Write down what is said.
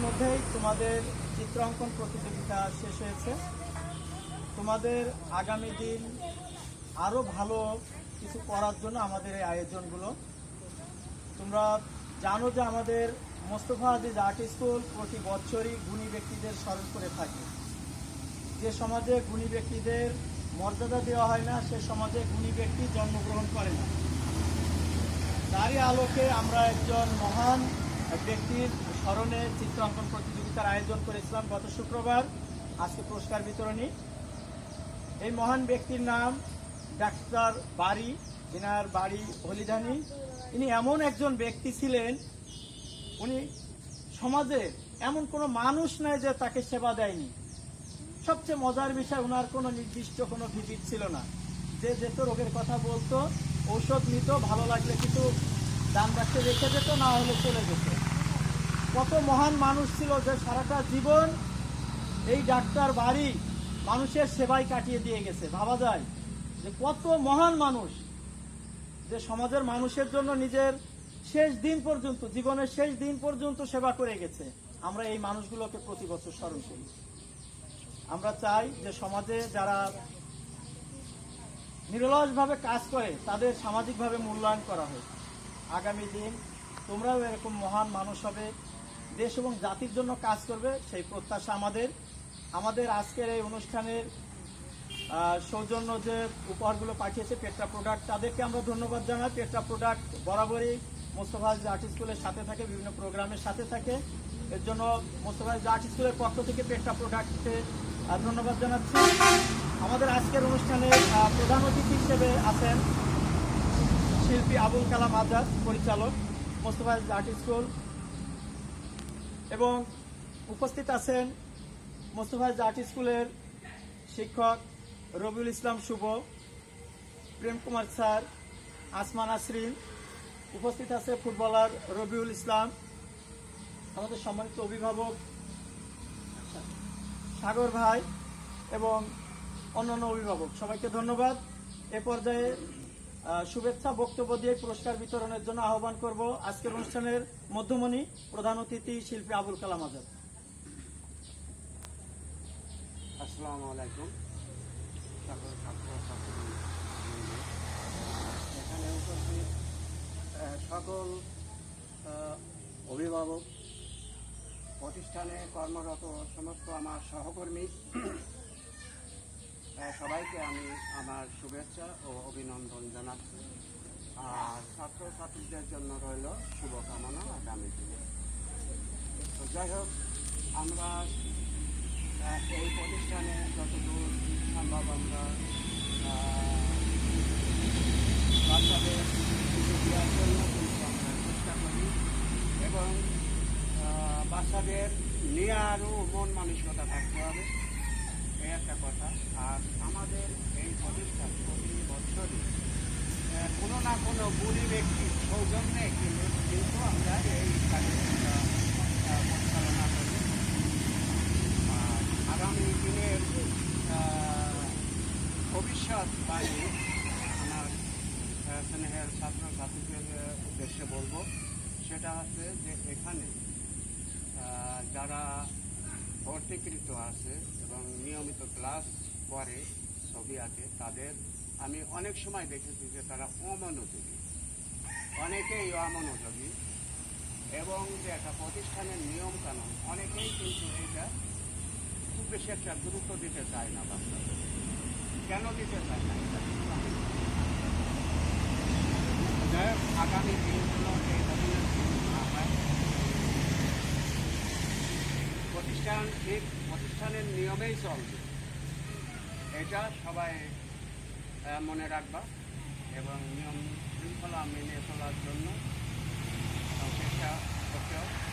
ইতিমধ্যেই তোমাদের চিত্রাঙ্কন প্রতিযোগিতা শেষ হয়েছে। তোমাদের আগামী দিন আরও ভালো কিছু করার জন্য আমাদের এই আয়োজনগুলো। তোমরা জানো যে আমাদের মোস্তফা আজিজ আর্ট স্কুল প্রতি বছরই গুণী ব্যক্তিদের স্মরণ করে থাকে। যে সমাজে গুণী ব্যক্তিদের মর্যাদা দেওয়া হয় না, সে সমাজে গুণী ব্যক্তি জন্মগ্রহণ করে না। তারই আলোকে আমরা একজন মহান ব্যক্তির স্মরণে চিত্রাঙ্কন প্রতিযোগিতার আয়োজন করেছিলাম গত শুক্রবার। আজকে পুরস্কার বিতরণী। এই মহান ব্যক্তির নাম ডাক্তার বাড়ি এনার বাড়ি হলিধানি। ইনি এমন একজন ব্যক্তি ছিলেন, উনি সমাজে এমন কোনো মানুষ নাই যে তাকে সেবা দেয়নি। সবচেয়ে মজার বিষয় ওনার কোনো নির্দিষ্ট কোনো ভিজিট ছিল না। যে যেত রোগের কথা বলতো, ঔষধ নিত, ভালো লাগলে কিছু দান রাখতে রেখে যেত না হলে চলে যেত। কত মহান মানুষ ছিল যে সারাটা জীবন এই ডাক্তার বাড়ি মানুষের সেবায় কাটিয়ে দিয়ে গেছে। ভাবা যায় যে কত মহান মানুষ যে সমাজের মানুষের জন্য নিজের শেষ দিন পর্যন্ত, জীবনের শেষ দিন পর্যন্ত সেবা করে গেছে। আমরা এই মানুষগুলোকে প্রতি বছর স্মরণ করি। আমরা চাই যে সমাজে যারা নিরলসভাবে কাজ করে, তাদের সামাজিকভাবে মূল্যায়ন করা হোক। আগামী দিন তোমরাও এরকম মহান মানুষ হবে। দেশ এবং জাতির জন্য কাজ করবে, সেই প্রত্যাশা আমাদের। আমাদের আজকের এই অনুষ্ঠানের সৌজন্য যে উপহারগুলো পাঠিয়েছে পেট্রা প্রোডাক্ট তাদেরকে আমরা ধন্যবাদ জানাই। পেট্রা প্রোডাক্ট বরাবরই মোস্তফা আর্ট স্কুলের সাথে থাকে, বিভিন্ন প্রোগ্রামের সাথে থাকে। এর জন্য মোস্তফা আর্ট স্কুলের পক্ষ থেকে পেট্রা প্রোডাক্টকে ধন্যবাদ জানাচ্ছি। আমাদের আজকের অনুষ্ঠানে প্রধান অতিথি হিসেবে আছেন শিল্পী আবুল কালাম আজাদ, পরিচালক, মোস্তফা আর্ট স্কুল। এবং উপস্থিত আছেন মোস্তফা আর্ট স্কুলের শিক্ষক রবিউল ইসলাম শুভ, প্রেম কুমার স্যার, আসমান আসরিন উপস্থিত আছে ফুটবলার রবিউল ইসলাম, আমাদের সম্মানিত অভিভাবক সাগর ভাই এবং অন্যান্য অভিভাবক। সবাইকে ধন্যবাদ। এ পর্যায়ে শুভেচ্ছা, বক্তব্য দিয়ে পুরস্কার বিতরণের জন্য আহ্বান করব আজকের অনুষ্ঠানের মধ্যমণি প্রধান অতিথি শিল্পী আবুল কালাম আজাদ। আলাইকুম। সকল এখানে সকল অভিভাবক প্রতিষ্ঠানে কর্মরত সমস্ত আমার সহকর্মী সবাইকে আমি আমার শুভেচ্ছা ও অভিনন্দন জানাচ্ছি। আর ছাত্র ছাত্রীদের জন্য রইল শুভকামনা আগামী দিনে। তো যাই হোক, আমরা এই প্রতিষ্ঠানে যতদূর সম্ভব আমরা বাচ্চাদের দেওয়ার জন্য চেষ্টা করি এবং বাচ্চাদের নিয়ে আরও মন মানসিকতা থাকতে হবে। এই একটা কথা আর আমাদের এই প্রতিষ্ঠান প্রতি বছরই কোনো না কোনো গুণী ব্যক্তির সৌজন্যে কিন্তু আমরা এই আহ, পরিচালনা করি। আগামী দিনের ভবিষ্যৎ বাণী আমার স্নেহের ছাত্র ছাত্রীদের উদ্দেশ্যে বলব সেটা হচ্ছে যে এখানে যারা ভর্তিকৃত আছে এবং ক্লাস করে ছবি আঁকে তাদের আমি অনেক সময় দেখেছি যে তারা অমনোযোগী। অনেকেই অমনোযোগী এবং যে একটা প্রতিষ্ঠানের নিয়ম কানুন অনেকেই কিন্তু এইটা খুব বেশি একটা গুরুত্ব দিতে চায় না বাচ্চাদের কেন দিতে চায় না? আগামী দিনগুলো এই ধরনের না হয়। প্রতিষ্ঠান ঠিক, প্রতিষ্ঠানের নিয়মেই চলবে। এটা সবাই মনে রাখবা এবং নিয়ম শৃঙ্খলা মেনে চলার জন্য চেষ্টা করতে